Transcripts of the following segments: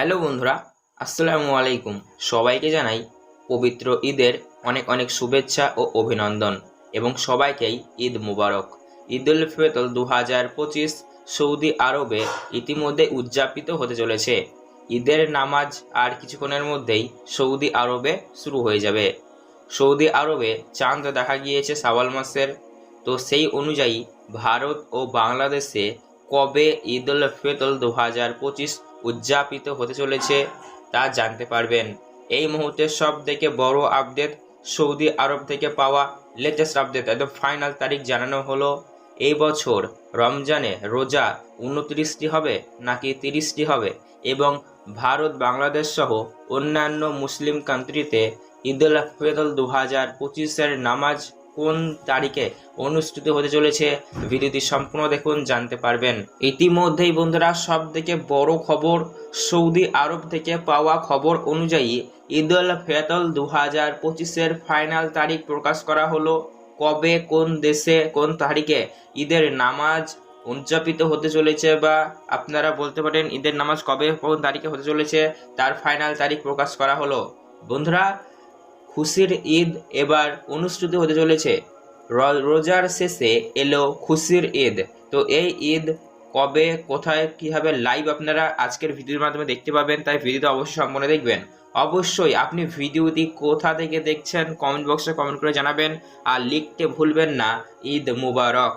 Hello বন্ধুরা, আসসালামু আলাইকুম। সবাইকে জানাই পবিত্র ঈদের অনেক অনেক শুভেচ্ছা ও অভিনন্দন এবং সবাইকেই ঈদ মুবারক। ঈদ উল ফিতর দু হাজার পঁচিশ সৌদি আরবে ইতিমধ্যে উদযাপিত হতে চলেছে। ঈদের নামাজ আর কিছুক্ষণের মধ্যেই সৌদি আরবে শুরু হয়ে যাবে। সৌদি আরবে চাঁদ দেখা গিয়েছে সাওয়াল মাসের। তো সেই অনুযায়ী ভারত ও বাংলাদেশে কবে ঈদ উল ফিতর দু হাজার পঁচিশ উদযাপিত হতে চলেছে তা জানতে পারবেন। এই মুহূর্তে সব থেকে বড় আপডেট সৌদি আরব থেকে পাওয়া লেটেস্ট আপডেট একদম ফাইনাল তারিখ জানানো হলো, এই বছর রমজানে রোজা উনত্রিশটি হবে নাকি তিরিশটি হবে? এবং ভারত, বাংলাদেশ সহ অন্যান্য মুসলিম কান্ট্রিতে ঈদ উল ফিতর দু হাজার পঁচিশের নামাজ কোন তারিখে অনুষ্ঠিত হতে চলেছে ভিডিওটি সম্পূর্ণ দেখুন, জানতে পারবেন। ইতিমধ্যেই বন্ধুরা সব থেকে বড় খবর, সৌদি আরব থেকে পাওয়া খবর অনুযায়ী ঈদ উল ফেতল দু হাজার পঁচিশের ফাইনাল তারিখ প্রকাশ করা হলো। কবে, কোন দেশে, কোন তারিখে ঈদের নামাজ উদযাপিত হতে চলেছে বা আপনারা বলতে পারেন ঈদের নামাজ কবে, কোন তারিখে হতে চলেছে, তার ফাইনাল তারিখ প্রকাশ করা হলো। বন্ধুরা খুশির ঈদ এবার অনুষ্ঠিত হতে চলেছে। রোজার শেষে এলো খুশির ঈদ। তো এই ঈদ কবে, কোথায়, কীভাবে লাইভ আপনারা আজকের ভিডিওর মাধ্যমে দেখতে পাবেন, তাই ভিডিওটা অবশ্যই সম্পূর্ণ দেখবেন। অবশ্যই আপনি ভিডিওটি কোথা থেকে দেখছেন কমেন্ট বক্সে কমেন্ট করে জানাবেন, আর লিখতে ভুলবেন না, ঈদ মুবারক।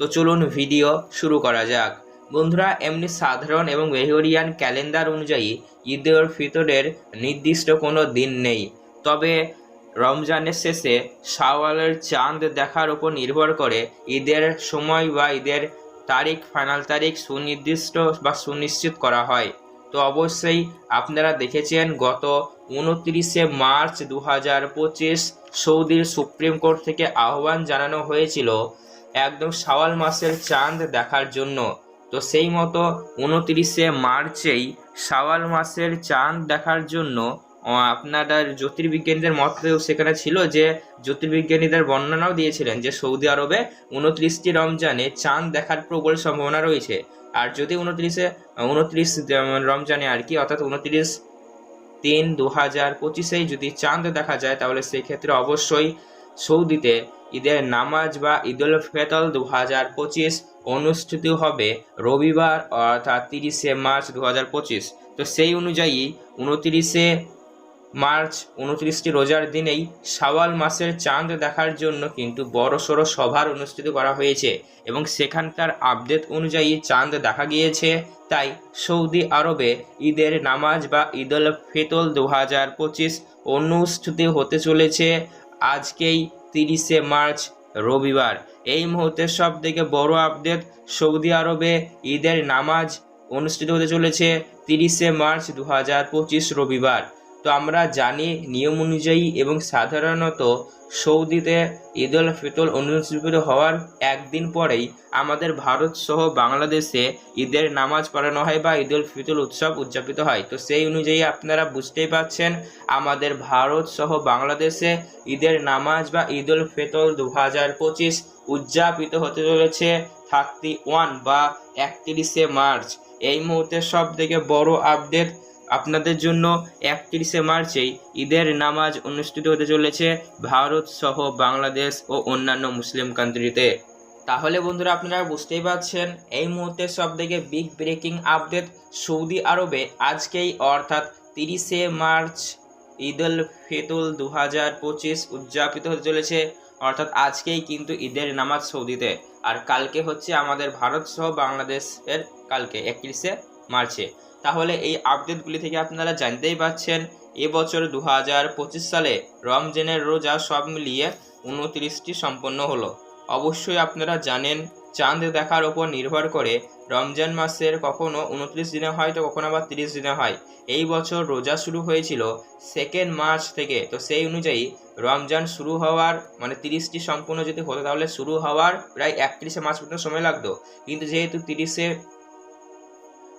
তো চলুন ভিডিও শুরু করা যাক। বন্ধুরা, এমনি সাধারণ এবং মেহরিয়ান ক্যালেন্ডার অনুযায়ী ঈদের ফিতরের নির্দিষ্ট কোনো দিন নেই। তবে রমজানের শেষে শাওয়ালের চাঁদ দেখার উপর নির্ভর করে ঈদের সময় বা ঈদের তারিখ ফাইনাল তারিখ সুনির্দিষ্ট বা সুনিশ্চিত করা হয়। তো অবশ্যই আপনারা দেখেছেন গত উনত্রিশে মার্চ দু হাজার পঁচিশ সৌদির সুপ্রিম কোর্ট থেকে আহ্বান জানানো হয়েছিল একদম শাওয়াল মাসের চাঁদ দেখার জন্য। তো সেই মতো উনত্রিশে মার্চেই শাওয়াল মাসের চাঁদ দেখার জন্য আহ, আপনাদের জ্যোতির্বিজ্ঞানীদের মতেও সেখানে ছিল যে জ্যোতির্বিজ্ঞানীদের বর্ণনাও দিয়েছিলেন যে সৌদি আরবে উনত্রিশটি রমজানে চাঁদ দেখার প্রবল সম্ভাবনা রয়েছে। আর যদি উনত্রিশে উনত্রিশ রমজানে আর কি অর্থাৎ উনত্রিশ তিন দু হাজার পঁচিশেই যদি চাঁদ দেখা যায় তাহলে সেক্ষেত্রে অবশ্যই সৌদিতে ঈদের নামাজ বা ঈদ ঈদুল ফেতল দু হাজার পঁচিশ অনুষ্ঠিত হবে রবিবার অর্থাৎ তিরিশে মার্চ দু হাজার পঁচিশ। তো সেই অনুযায়ী উনত্রিশে মার্চ উনত্রিশটি রোজার দিনেই শাওয়াল মাসের চাঁদ দেখার জন্য কিন্তু বড়সড় সভার অনুষ্ঠিত করা হয়েছে এবং সেখানকার আপডেট অনুযায়ী চাঁদ দেখা গিয়েছে। তাই সৌদি আরবে ঈদের নামাজ বা ঈদ উল ফিতর দু হাজার পঁচিশ অনুষ্ঠিত হতে চলেছে। আজকেই তিরিশে মার্চ, রবিবার। এই মুহূর্তের সব থেকে বড় আপডেট সৌদি আরবে ঈদের নামাজ অনুষ্ঠিত হতে চলেছে। তিরিশে মার্চ দু হাজার পঁচিশ, রবিবার। তো আমরা জানি নিয়ম অনুযায়ী এবং সাধারণত সৌদিতে ঈদ উল ফিতর অনুষ্ঠিত হওয়ার একদিন পরেই আমাদের ভারত সহ বাংলাদেশে ঈদের নামাজ পড়ানো হয় বা ঈদ উল ফিতর উৎসব উদযাপিত হয়। তো সেই অনুযায়ী আপনারা বুঝতেই পাচ্ছেন, আমাদের ভারত সহ বাংলাদেশে ঈদের নামাজ বা ঈদ উল ফিতর দু হাজার পঁচিশ উদযাপিত হতে চলেছে থার্টি ওয়ান বা একত্রিশে মার্চ। এই মুহূর্তে সব থেকে বড় আপডেট আপনাদের জন্য একত্রিশে মার্চেই ঈদের নামাজ অনুষ্ঠিত হতে চলেছে ভারত সহ বাংলাদেশ ও অন্যান্য মুসলিম কান্ট্রিতে। তাহলে বন্ধুরা আপনারা বুঝতেই পারছেন, এই মুহূর্তে সব থেকে বিগ ব্রেকিং আপডেট সৌদি আরবে আজকেই, অর্থাৎ তিরিশে মার্চ ঈদ উল ফিতর দু হাজার পঁচিশ উদযাপিত হতে চলেছে। অর্থাৎ আজকেই কিন্তু ঈদের নামাজ সৌদিতে। আর কালকে হচ্ছে আমাদের ভারত সহ বাংলাদেশের কালকে, একত্রিশে মার্চে তাহলে এই আপডেটগুলি থেকে আপনারা জানতেই পাচ্ছেন এবছর দু হাজার পঁচিশ সালে রমজানের রোজা সব মিলিয়ে উনত্রিশটি সম্পন্ন হলো। অবশ্যই আপনারা জানেন, চাঁদ দেখার ওপর নির্ভর করে রমজান মাসের কখনো উনত্রিশ দিনে হয় তো কখনো আবার তিরিশ দিনে হয়। এই বছর রোজা শুরু হয়েছিল সেকেন্ড মার্চ থেকে। তো সেই অনুযায়ী রমজান শুরু হওয়ার মানে তিরিশটি সম্পূর্ণ যদি হতো তাহলে শুরু হওয়ার প্রায় একত্রিশে মার্চ পর্যন্ত সময় লাগতো। কিন্তু যেহেতু তিরিশে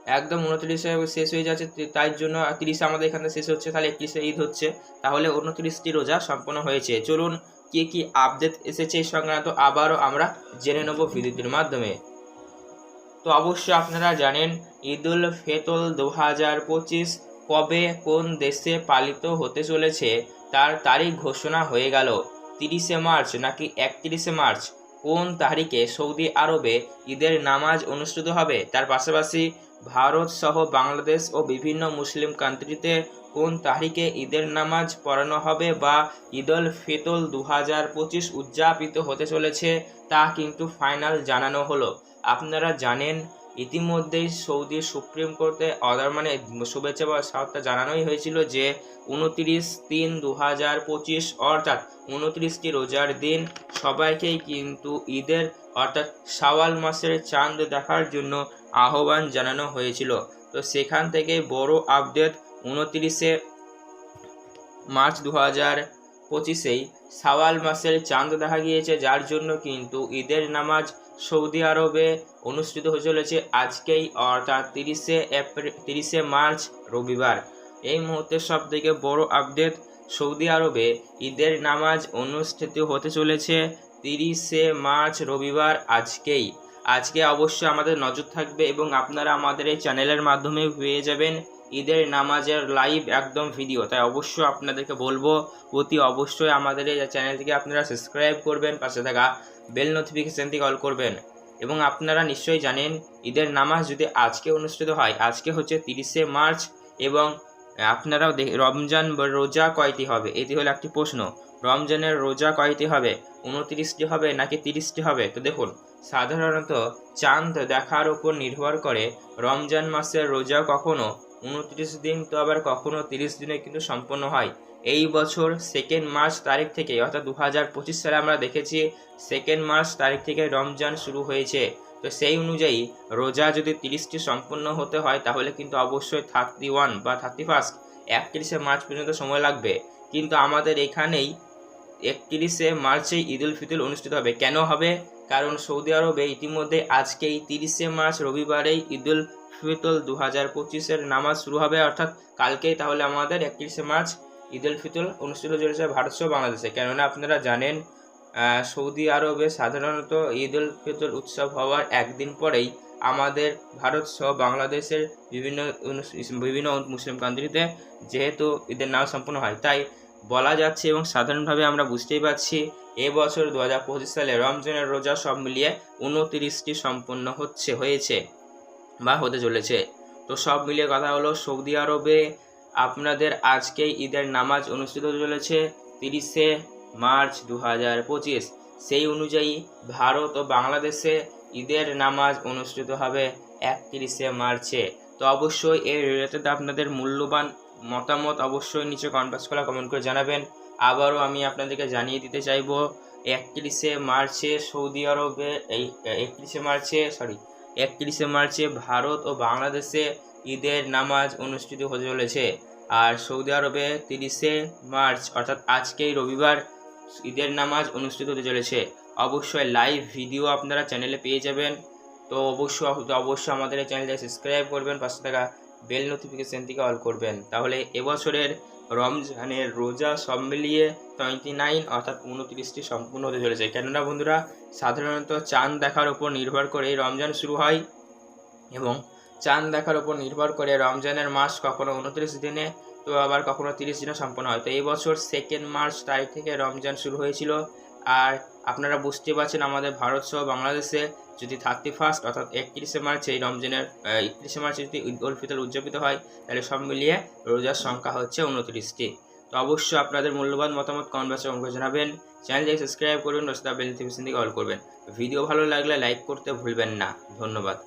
একদম উনত্রিশে শেষ হয়ে যাচ্ছে তাই জন্য তিরিশে আমাদের এখানে শেষ হচ্ছে, তাহলে একত্রিশে ঈদ হচ্ছে। তাহলে উনত্রিশটি রোজা সম্পন্ন হয়েছে। চলুন, কি কি আপডেট এসেছে এই সংক্রান্ত আবারও আমরা জেনে নেব ভিডিওটির মাধ্যমে। তো অবশ্যই আপনারা জানেন, ঈদুল ফেতল দু হাজার পঁচিশ কবে কোন দেশে পালিত হতে চলেছে, তার তারিখ ঘোষণা হয়ে গেল। তিরিশে মার্চ নাকি একত্রিশে মার্চ? কোন তারিখে সৌদি আরবে ঈদের নামাজ অনুষ্ঠিত হবে? তার পাশাপাশি ভারত সহ বাংলাদেশ ও বিভিন্ন মুসলিম কান্ট্রিতে কোন তারিখে ঈদের নামাজ পড়ানো হবে বা ঈদুল ফিতল দু হাজার পঁচিশ উদযাপিত হতে চলেছে তা কিন্তু ফাইনাল জানানো হলো। আপনারা জানেন, ইতিমধ্যেই সৌদি সুপ্রিম কোর্টে অর্ডার মানে শুভেচ্ছা বা সাহসটা জানানোই হয়েছিল যে উনত্রিশ তিন দু হাজার পঁচিশ অর্থাৎ উনত্রিশটি রোজার দিন সবাইকেই কিন্তু ঈদের অর্থাৎ শাওয়াল মাসের চাঁদ দেখার জন্য আহ্বান জানানো হয়েছিল। তো সেখান থেকে বড় আপডেট উনত্রিশে মার্চ দু হাজার পঁচিশেই শাওয়াল মাসের চাঁদ দেখা গিয়েছে, যার জন্য কিন্তু ঈদের নামাজ সৌদি আরবে অনুষ্ঠিত হয়ে চলেছে আজকেই, অর্থাৎ তিরিশে এপ্রিল, তিরিশে মার্চ রবিবার। এই মুহূর্তে সব থেকে বড় আপডেট সৌদি আরবে ঈদের নামাজ অনুষ্ঠিত হতে চলেছে তিরিশে মার্চ রবিবার আজকেই। আজকে অবশ্যই আমাদের নজর থাকবে এবং আপনারা আমাদের এই চ্যানেলের মাধ্যমে পেয়ে যাবেন ঈদের নামাজের লাইভ একদম ভিডিও তাই অবশ্যই আপনাদেরকে বলব, অতি অবশ্যই আমাদের এই চ্যানেলটিকে আপনারা সাবস্ক্রাইব করবেন, পাশে থাকা বেল নোটিফিকেশানটি অল করবেন। এবং আপনারা নিশ্চয়ই জানেন, ঈদের নামাজ যদি আজকে অনুষ্ঠিত হয়, আজকে হচ্ছে তিরিশে মার্চ এবং আপনারাও রমজান রোজা কয়টি হবে? এটি হলো একটি প্রশ্ন। রমজানের রোজা কয়টি হবে? উনত্রিশটি হবে নাকি তিরিশটি হবে? তো দেখুন, সাধারণত চাঁদ দেখার উপর নির্ভর করে রমজান মাসের রোজা কখনো উনত্রিশ দিন তো আবার কখনো তিরিশ দিনে কিন্তু সম্পন্ন হয়। এই বছর সেকেন্ড মার্চ তারিখ থেকে, অর্থাৎ দু হাজার পঁচিশ সালে আমরা দেখেছি সেকেন্ড মার্চ তারিখ থেকে রমজান শুরু হয়েছে। তো সেই অনুযায়ী রোজা যদি তিরিশটি সম্পূর্ণ হতে হয়, তাহলে কিন্তু অবশ্যই থার্টি ওয়ান বা থার্টি ফার্স্ট একত্রিশে মার্চ পর্যন্ত সময় লাগবে। কিন্তু আমাদের এখানেই একত্রিশে মার্চে ঈদ উল ফিতর অনুষ্ঠিত হবে। কেন হবে? কারণ সৌদি আরবে ইতিমধ্যে আজকেই তিরিশে মার্চ রবিবারেই ঈদ উল ফিতর দু হাজার পঁচিশের নামাজ শুরু হবে। অর্থাৎ কালকেই তাহলে আমাদের একত্রিশে মার্চ ঈদ উল ফিতর অনুষ্ঠিত চলেছে ভারত সহ বাংলাদেশে। কেননা আপনারা জানেন সৌদি আরবে সাধারণত ঈদ উল ফিতর উৎসব হওয়ার একদিন পরেই আমাদের ভারত সহ বাংলাদেশের বিভিন্ন বিভিন্ন মুসলিম কান্ট্রিতে যেহেতু ঈদের নামাজ সম্পন্ন হয়। তাই বলা যাচ্ছে এবং সাধারণভাবে আমরা বুঝতেই পারছি এবছর দু হাজার পঁচিশ সালে রমজানের রোজা সব মিলিয়ে উনতিরিশটি সম্পন্ন হচ্ছে, হয়েছে বা হতে চলেছে। তো সব মিলিয়ে কথা হলো, সৌদি আরবে আপনাদের আজকেই ঈদের নামাজ অনুষ্ঠিত হতে চলেছে তিরিশে মার্চ দু হাজার পঁচিশ। সেই অনুযায়ী ভারত ও বাংলাদেশে ঈদের নামাজ অনুষ্ঠিত হবে একত্রিশে মার্চে। তো অবশ্যই এর রিলেটেড আপনাদের মূল্যবান মতামত অবশ্যই নিচে কনভার্স করা কমেন্ট করে জানাবেন। আবারও আমি আপনাদেরকে জানিয়ে দিতে চাইব, একত্রিশে মার্চে সৌদি আরবে, এই, একত্রিশে মার্চে সরি একত্রিশে মার্চে ভারত ও বাংলাদেশে ঈদের নামাজ অনুষ্ঠিত হতে চলেছে। আর সৌদি আরবে তিরিশে মার্চ, অর্থাৎ আজকেই রবিবার, ঈদের নামাজ অনুষ্ঠিত হতে চলেছে। অবশ্যই লাইভ ভিডিও আপনারা চ্যানেলে পেয়ে যাবেন। তো অবশ্যই অবশ্যই আমাদের এই চ্যানেলটা সাবস্ক্রাইব করবেন, পাশে থাকা বেল নোটিফিকেশনটিকে অল করবেন। তাহলে এবছরের রমজানের রোজা সব মিলিয়ে টোয়েন্টি নাইন অর্থাৎ উনত্রিশটি সম্পূর্ণ হতে চলেছে। কেননা বন্ধুরা, সাধারণত চাঁদ দেখার উপর নির্ভর করে রমজান শুরু হয় এবং চাঁদ দেখার উপর নির্ভর করে রমজানের মাস কখনো উনত্রিশ দিনে, তো আবার কখনো তিরিশ দিনে সম্পন্ন হয়। তো এই বছর সেকেন্ড মার্চ তারিখ থেকে রমজান শুরু হয়েছিল। আর আপনারা বুঝতে পারছেন আমাদের ভারত সহ বাংলাদেশে যদি থার্টি ফার্স্ট অর্থাৎ একত্রিশে মার্চ এই রমজানের একত্রিশে মার্চ যদি ঈদ উল ফিতর উদযাপিত হয়, তাহলে সব মিলিয়ে রোজার সংখ্যা হচ্ছে উনত্রিশটি। তো অবশ্যই আপনাদের মূল্যবান মতামত কমেন্ট বক্সে অঙ্ক জানাবেন। চ্যানেলটি সাবস্ক্রাইব করবেন রসিদা বেল থেকে অল করবেন। ভিডিও ভালো লাগলে লাইক করতে ভুলবেন না। ধন্যবাদ।